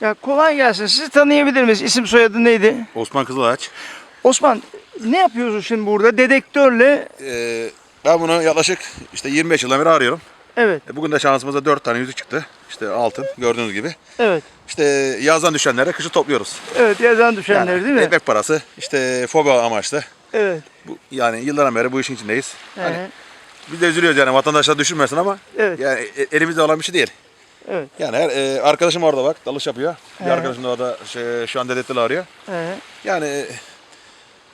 Ya kolay gelsin. Sizi tanıyabilir miyiz? İsim soyadı neydi? Osman Kızılağaç. Osman ne yapıyorsunuz şimdi burada? Dedektörle Ee, ben bunu yaklaşık işte 25 yıldan beri arıyorum. evet E, Bugün de şansımıza 4 tane yüzük çıktı. İşte altın gördüğünüz gibi. evet İşte yazdan düşenlere kışı topluyoruz. evet yazan düşenleri değil mi? Ekmek parası, işte fobi amaçlı. Evet. Bu, yani yıllardan beri bu işin içindeyiz. Hani. Biz de üzülüyoruz yani vatandaşlar düşünmesin ama Evet. yani e- elimizde olan bir şey değil. Evet. Yani her, e, arkadaşım orada bak dalış yapıyor. Bir He. arkadaşım da orada şey, şu an dedetli arıyor. Hı. Yani e,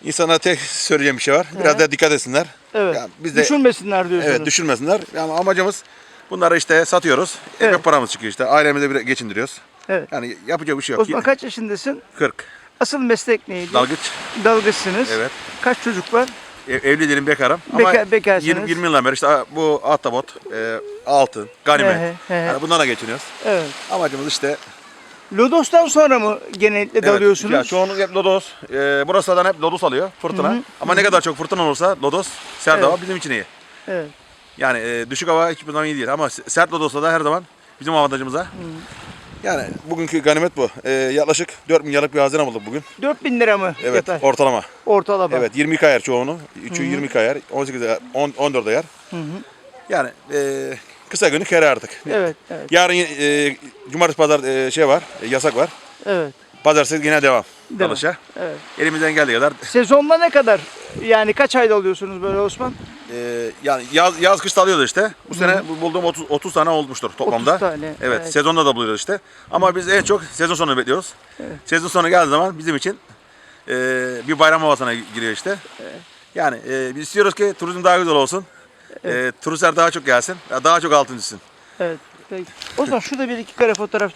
insana tek söyleyeceğim bir şey var. Biraz da dikkat etsinler. Evet. Yani biz de Düşünmesinler diyorsunuz. Evet düşünmesinler. Yani amacımız bunları işte satıyoruz. Ekmek Evet. paramız çıkıyor işte. Ailemizi bir geçindiriyoruz. Evet. Yani yapacak bir şey yok. Osman kaç yaşındasın? 40. Asıl meslek neydi? Dalgıç. Dalgıçsınız. Evet. Kaç çocuk var? Ev, evli değilim bekarım. Bekar- Ama bekarsınız. 20, 20 yıldan beri işte bu ahtapot, e, altın, ganimet. He he, he. Yani bunlarla geçiniyoruz. Evet. Amacımız işte Lodos'tan sonra mı genellikle evet, dalıyorsunuz? Ya çoğunluk hep lodos. E, burası zaten hep lodos alıyor fırtına. Ama ne kadar çok fırtına olursa lodos, sert Evet. hava bizim için iyi. Evet. Yani e, düşük hava hiçbir zaman iyi değil ama sert lodosla da her zaman bizim avantajımıza. Yani bugünkü ganimet bu. E, yaklaşık 4 milyarlık bir hazine bulduk bugün. 4000 lira mı Evet yapar? ortalama. Ortalama. Evet 22 ayar çoğunu. 3'ü 22 ayar, 18 ayar, 10, 14 ayar. Yani e, kısa günü kere artık. Evet, evet, Yarın e, cumartesi pazar e, şey var, e, yasak var. evet. Pazartesi yine devam. Devam. Dalışa. evet. Elimizden geldiği kadar Sezonda ne kadar? Yani kaç ayda alıyorsunuz böyle Osman? E, yani yaz, yaz kış alıyoruz işte. Bu sene bu bulduğum 30, 30 tane olmuştur toplamda. 30 tane, Evet, evet. sezonda da buluyoruz işte. Ama biz en çok sezon sonu bekliyoruz. Sezon sonu geldiği zaman bizim için e, bir bayram havasına giriyor işte. Yani e, biz istiyoruz ki turizm daha güzel olsun. E, turistler daha çok gelsin. Daha çok altın düşsün. Evet. Peki. Osman şurada bir iki kare fotoğraf